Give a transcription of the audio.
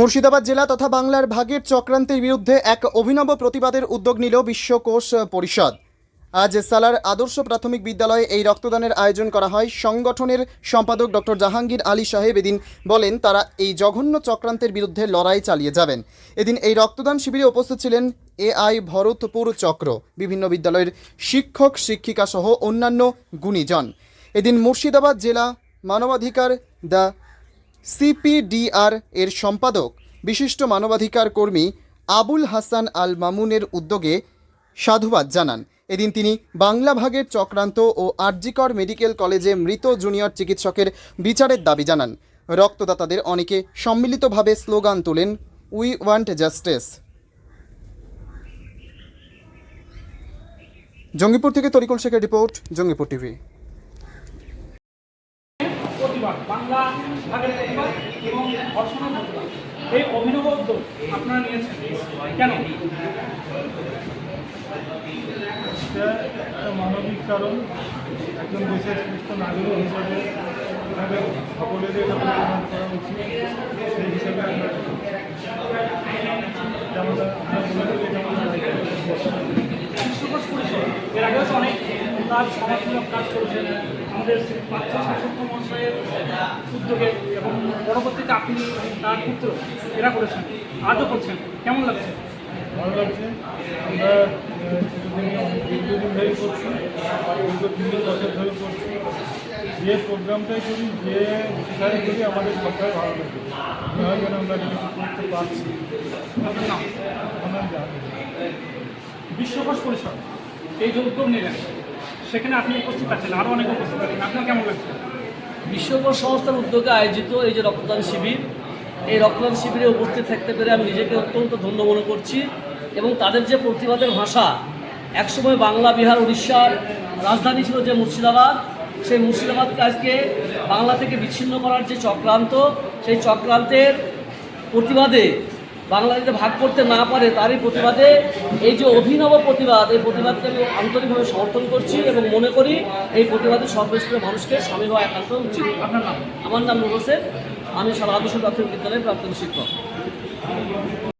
মুর্শিদাবাদ জেলা তথা বাংলার ভাগের চক্রান্তের বিরুদ্ধে এক অভিনব প্রতিবাদের উদ্যোগ নিল বিশ্বকোষ পরিষদ। আজ সালার আদর্শ প্রাথমিক বিদ্যালয়ে এই রক্তদানের আয়োজন করা হয়। সংগঠনের সম্পাদক ডক্টর জাহাঙ্গীর আলী সাহেব এদিন বলেন, তারা এই জঘন্য চক্রান্তের বিরুদ্ধে লড়াই চালিয়ে যাবেন। এদিন এই রক্তদান শিবিরে উপস্থিত ছিলেন এআই ভরতপুর চক্র, বিভিন্ন বিদ্যালয়ের শিক্ষক শিক্ষিকা সহ অন্যান্য গুণীজন। এদিন মুর্শিদাবাদ জেলা মানবাধিকার দ্য সিপিডিআর এর সম্পাদক, বিশিষ্ট মানবাধিকার কর্মী আবুল হাসান আল মামুনের উদ্যোগে সাধুবাদ জানান। এদিন তিনি বাংলা ভাগের চক্রান্ত ও আরজিকর মেডিকেল কলেজে মৃত জুনিয়র চিকিৎসকের বিচারের দাবি জানান। রক্তদাতাদের অনেকে সম্মিলিতভাবে স্লোগান তোলেন উই ওয়ান্ট জাস্টিস জঙ্গিপুর থেকে তরিকুল শেখের রিপোর্ট, জঙ্গিপুর টিভি। প্রতিবাদ, বাংলা ভাগের প্রতিবাদ এবং ধর্ষণের প্রতিবাদ। এই অভিনব উদ্যোগ আপনারা নিয়েছেন। কেন? একটা মানবিক কারণ। একজন দেশের সুস্থ নাগরিক হিসাবে এটা করা উচিত। সেই হিসাবে আমরা যেমন আমরা বলে দিই যেমন বিশ্বকোষ পরিষদ এর আগেও তো অনেক কাজ সমাজমূলক কাজ করেছেন আমাদের বাচ্চা শাসক মহাশয়ের উদ্যোগে এবং পরবর্তীতে আপনি তার পুত্র এরা করেছেন। আজও করছেন। কেমন লাগছে? ভালো লাগছে। আমরা দীর্ঘদিন ধরে করছি। দীর্ঘ তিন বছর ধরে করছি। যে প্রোগ্রামটাই করি যে উৎসাহে করি আমাদের সবটাই ভালো লাগে যেন আমরা কিছু করতে পারছি। বিশ্বকোষ পরিষদ এই যে উদ্যোগ নিলেন। সেখানে আপনি উপস্থিত আছেন আরও অনেকে উপস্থিত আছেন। আপনার কেমন লাগছে? বিশ্বকর্ম সংস্থার উদ্যোগে আয়োজিত এই যে রক্তদান শিবির, এই রক্তদান শিবিরে উপস্থিত থাকতে পেরে আমি নিজেকে অত্যন্ত ধন্য মনে করছি এবং তাদের যে প্রতিবাদের ভাষা, একসময় বাংলা, বিহার উড়িষ্যার রাজধানী ছিল যে মুর্শিদাবাদ, সেই মুর্শিদাবাদকে আজকে বাংলা থেকে বিচ্ছিন্ন করার যে চক্রান্ত, সেই চক্রান্তের প্রতিবাদে বাংলা যাতে ভাগ করতে না পারে তারই প্রতিবাদে এই যে অভিনব প্রতিবাদ এই প্রতিবাদকে আমি আন্তরিকভাবে সমর্থন করছি এবং মনে করি এই প্রতিবাদে সর্বস্তরের মানুষকে স্বামী হওয়া একান্ত উচিত। আপনার নাম? আমার নাম নুর হোসেন। আমি সারা আদর্শ প্রাথমিক বিদ্যালয়ের প্রাক্তন শিক্ষক।